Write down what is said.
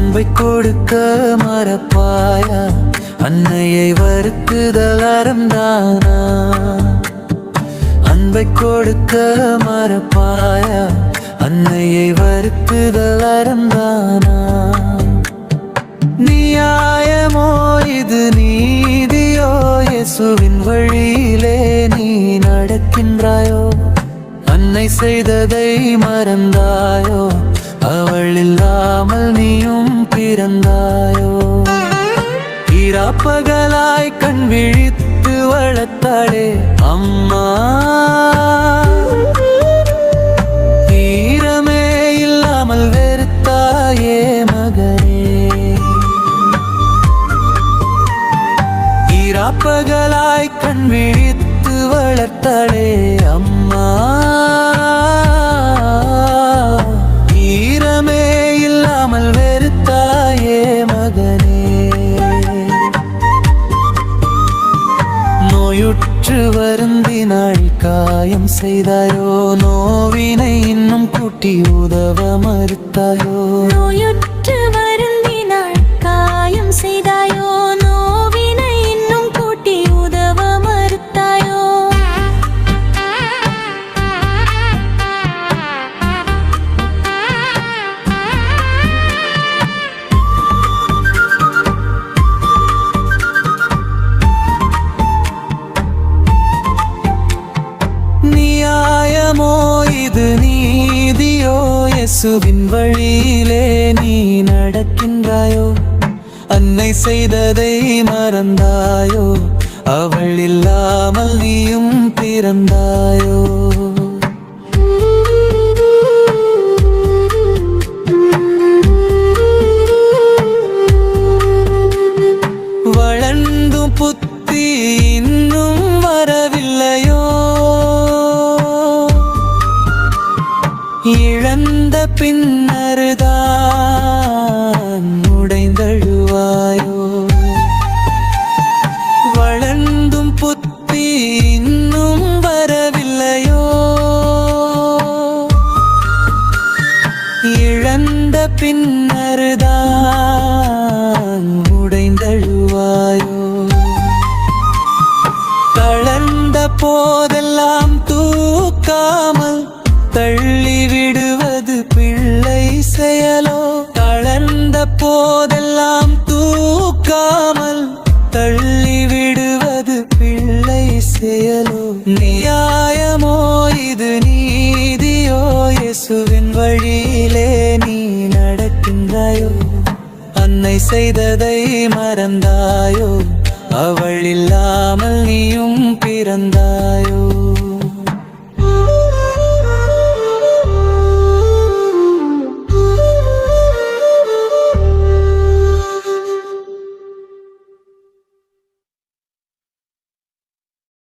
அன்பை கொடுக்க மறப்பாயா? அன்னையை வருத்துதல் அறந்தானா அன்பை கொடுக்க மறப்பாயா? அன்னையை வருத்துதல் அறந்தானா நியாயமோ இது நீதியோ? இயேசுவின் வழியிலே நீ நடக்கின்றாயோ? அன்னை செய்ததை மறந்தாயோ? அவள் இல்லாமல் நீயும் பிறந்தாயோ? இராப்பகலாய் கண் விழித்து வளர்த்தாளே அம்மா. ஈரமே இல்லாமல் வெறுத்தாயே மகனே. இராப்பகலாய் கண் விழித்து வளர்த்தாளே அம்மா. நோயுற்று வருந்தினாள் காயம் செய்தாயோ? நோவினை இன்னும் கூட்டி உதவ மறுத்தாயோ? இயேசுவின் வழியிலே நீ நடக்கின்றாயோ? அன்னை செய்ததை மறந்தாயோ? அவள் இல்லாமல் நீயும் பிறந்தாயோ? பின்னர்தான் உடைந்தழுவாயோ? வளர்ந்தும் புத்தி இன்னும் வரவில்லையோ? இழந்த பின்னர்தான் உடைந்தழுவாயோ? தளர்ந்த போதெல்லாம் தூக்கா செயலோ நியாயமோ இது நீதியோ இயேசுவின் வழியிலே நீ நடக்கின்றாயோ? அன்னை செய்ததை மறந்தாயோ? அவள் இல்லாமல் நீயும் பிறந்தாயோ?